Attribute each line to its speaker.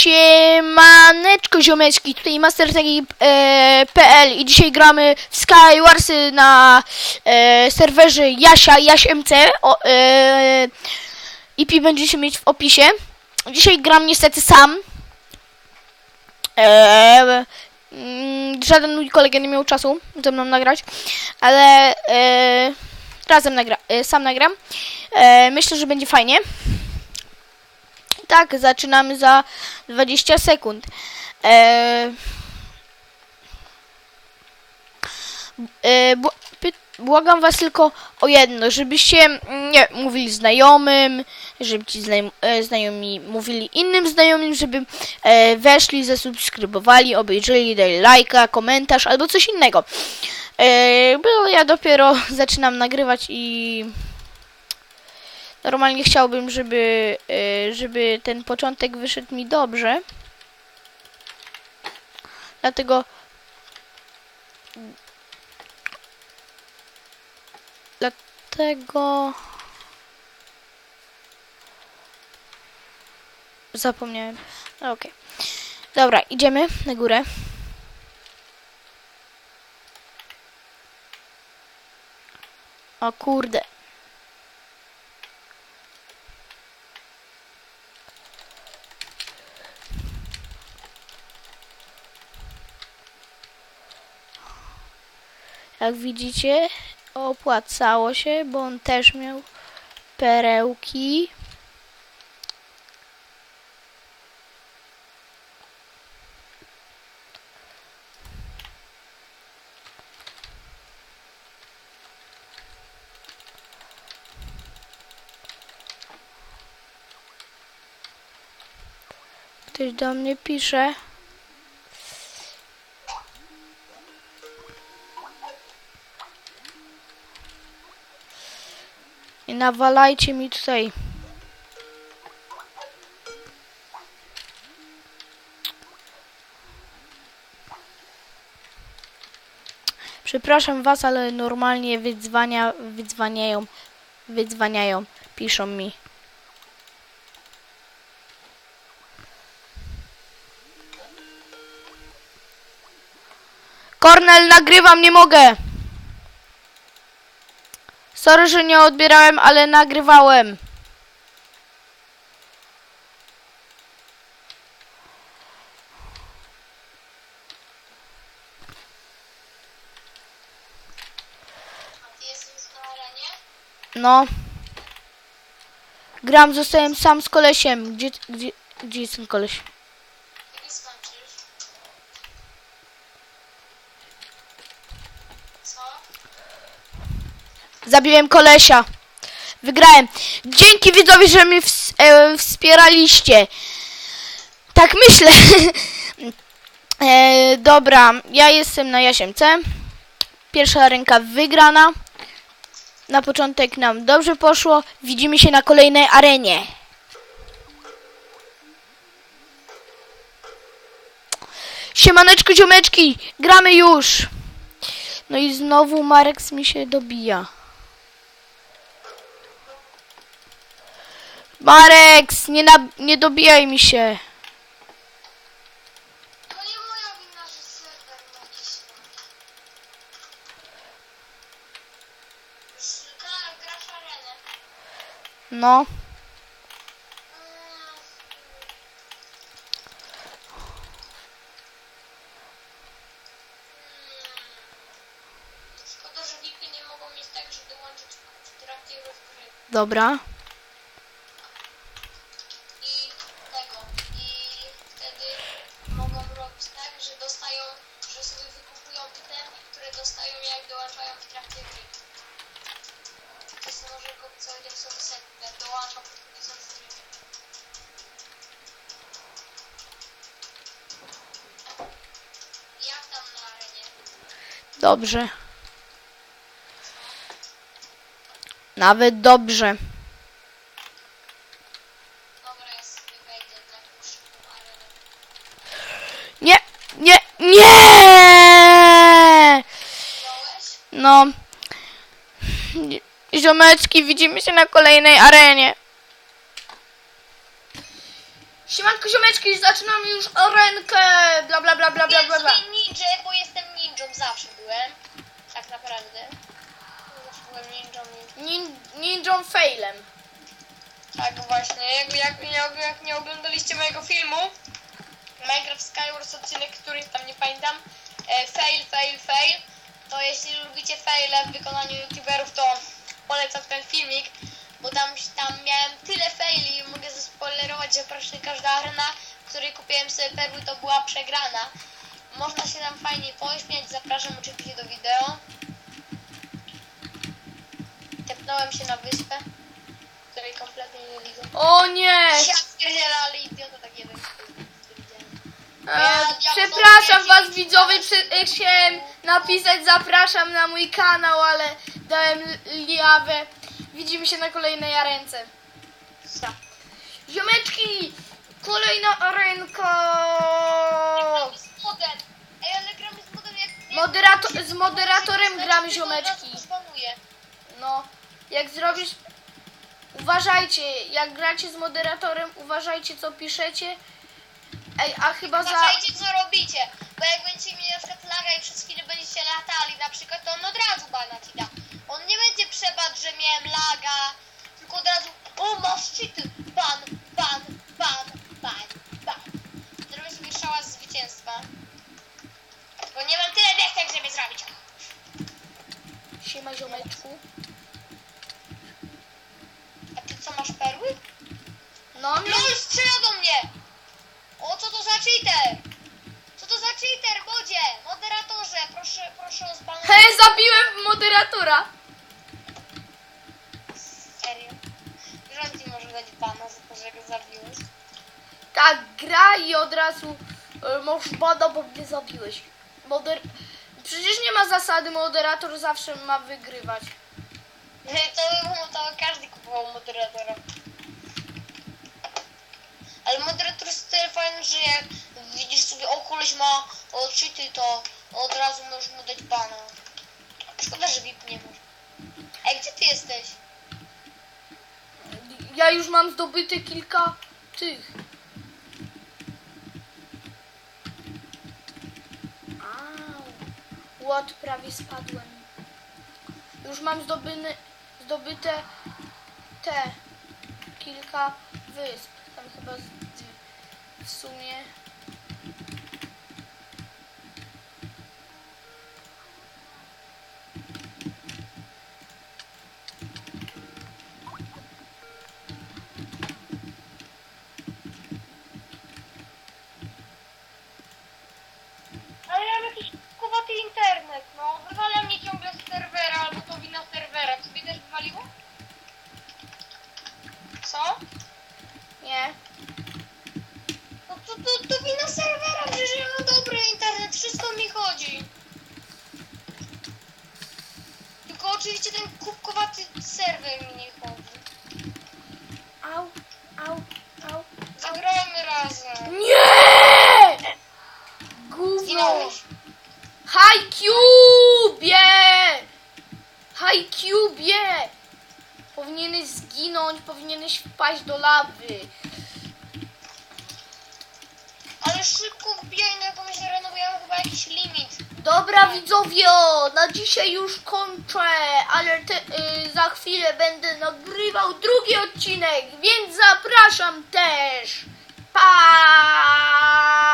Speaker 1: Siemaneczko ziomeczki, tutaj MasterTagi.pl i dzisiaj gramy w Skywarsy na e, serwerze Jasia, Jaś MC e, IP będziecie mieć w opisie. Dzisiaj gram niestety sam. E, mm, Żaden mój kolega nie miał czasu ze mną nagrać Ale e, razem nagra, e, sam nagram. E, Myślę, że będzie fajnie tak, zaczynamy za 20 sekund. E, py- błagam was tylko o jedno, żebyście mm, nie mówili znajomym, żeby ci znajom, e, znajomi mówili innym znajomym, żeby e, weszli, zasubskrybowali, obejrzeli, dali lajka, komentarz albo coś innego. E, bo ja dopiero zaczynam nagrywać i Normalnie chciałbym, żeby, y, żeby ten początek wyszedł mi dobrze. Dlatego dlatego zapomniałem. Okej. Dobra, idziemy na górę. O kurde. Jak widzicie, opłacało się, bo on też miał perełki. Ktoś do mnie pisze. Nawalajcie mi tutaj. Przepraszam was, ale normalnie wydzwania, wydzwaniają, wydzwaniają, piszą mi. Kornel, nagrywam, nie mogę. Sorry, że nie odbierałem, ale nagrywałem. No. Gram, zostałem sam z kolesiem. Gdzie, gdzie, gdzie jest ten koleś? Zabiłem kolesia. Wygrałem. Dzięki widzowie, że mnie e, wspieraliście. Tak myślę. e, dobra, ja jestem na Jasiemce. Pierwsza ręka wygrana. Na początek nam dobrze poszło. Widzimy się na kolejnej arenie. Siemaneczko, ziomeczki. Gramy już. No i znowu Marek mi się dobija. Marek, nie, na, nie dobijaj mi się.
Speaker 2: To nie moja wina, że serwer ma cisnąć. Już gra- grasz arenę.
Speaker 1: No,
Speaker 2: Mm. Mm. Szkoda, że nie mogą mieć tak, że dołączyć
Speaker 1: dobra.
Speaker 2: Dostają jak dołączają w trakcie gry. Jest może go co jak sobie serwer dołącza po gry. Jak tam na arenie?
Speaker 1: Dobrze. Nawet dobrze.
Speaker 2: Dobra, ja sobie wejdę na szybką arenę.
Speaker 1: Nie, nie, nie!
Speaker 2: Wziąłeś?
Speaker 1: No. Ziomeczki, widzimy się na kolejnej arenie. Siemanko ziomeczki, zaczynamy już arenkę, bla bla bla bla bla bla. bla.
Speaker 2: Jestem ninja, bo jestem ninją, zawsze byłem. Tak naprawdę. Zawsze byłem ninją, ninją.
Speaker 1: Nin, ninją failem.
Speaker 2: Tak właśnie, jak, jak, jak, jak nie oglądaliście mojego filmu Minecraft Skywars odcinek, który tam nie pamiętam e, Fail, fail, fail To jeśli lubicie faile w wykonaniu youtuberów to polecam ten filmik Bo tam, tam miałem tyle faili Mogę zaspoilerować, że praktycznie każda arena w której kupiłem sobie perły to była przegrana. Można się tam fajnie pośmiać, zapraszam oczywiście do wideo. Tepnąłem się na wyspę której kompletnie nie widzę.
Speaker 1: O nie!
Speaker 2: ja ale idiota tak jeden
Speaker 1: E, przepraszam was widzowie, przy, chciałem napisać zapraszam na mój kanał, ale dałem liawę. Widzimy się na kolejnej arence. Ziomeczki! Kolejna arenka!
Speaker 2: Z z modem jak...
Speaker 1: Moderato- z moderatorem gramy, ziomeczki. No, jak zrobisz... Uważajcie, jak gracie z moderatorem, uważajcie co piszecie. Ej, a chyba za...
Speaker 2: Uważajcie co robicie, bo jak będziecie mieli na przykład laga i przez chwilę będziecie latali na przykład, to on od razu bana ci da. On nie będzie przebadł, że miałem laga, tylko od razu, o masz cheaty, ban, ban, ban, ban, ban. Zrobię sobie szała z zwycięstwa. Tylko nie mam tyle desek, żeby zrobić.
Speaker 1: Siema ziomeczku.
Speaker 2: A ty co, masz perły?
Speaker 1: No, nie...
Speaker 2: LOL strzela do mnie! Co to za cheater? Co to za cheater, Bodzie? Moderatorze, proszę, proszę o zbanowanie.
Speaker 1: He, zabiłem moderatora.
Speaker 2: Serio? Rząd ci może dać bana za to, że go zabiłeś.
Speaker 1: Tak, gra i od razu y, masz bada, bo mnie zabiłeś. Moder... Przecież nie ma zasady, moderator zawsze ma wygrywać.
Speaker 2: To, to każdy kupował moderatora. Ale moderator jest tyle fajny, że jak widzisz sobie, o koleś ma o, cheaty, to od razu możesz mu dać bana. Szkoda, że VIP nie może. Ej, gdzie ty jesteś?
Speaker 1: Ja już mam zdobyte kilka tych. Au. Łot, prawie spadłem. Już mam zdobyny, zdobyte te kilka wysp. Tam chyba z, w sumie.
Speaker 2: Ale ja mam jakiś internet, no. Wywala mnie ciągle serwera, albo to wina serwera. Ciebie też wywaliło? Co?
Speaker 1: Nie.
Speaker 2: To, to, to wina serwera, przecież ja mam dobry internet, wszystko mi chodzi. Tylko oczywiście ten kubkowaty serwer mi nie chodzi.
Speaker 1: Au, au, au.
Speaker 2: Zagrajmy razem.
Speaker 1: Nie! Gówno!
Speaker 2: Zginąłeś.
Speaker 1: Hi Cubie! Powinieneś zginąć, powinieneś wpaść do lawy.
Speaker 2: No bo się chyba jakiś limit.
Speaker 1: Dobra widzowie, na dzisiaj już kończę, ale te, y, za chwilę będę nagrywał drugi odcinek, więc zapraszam też. Pa!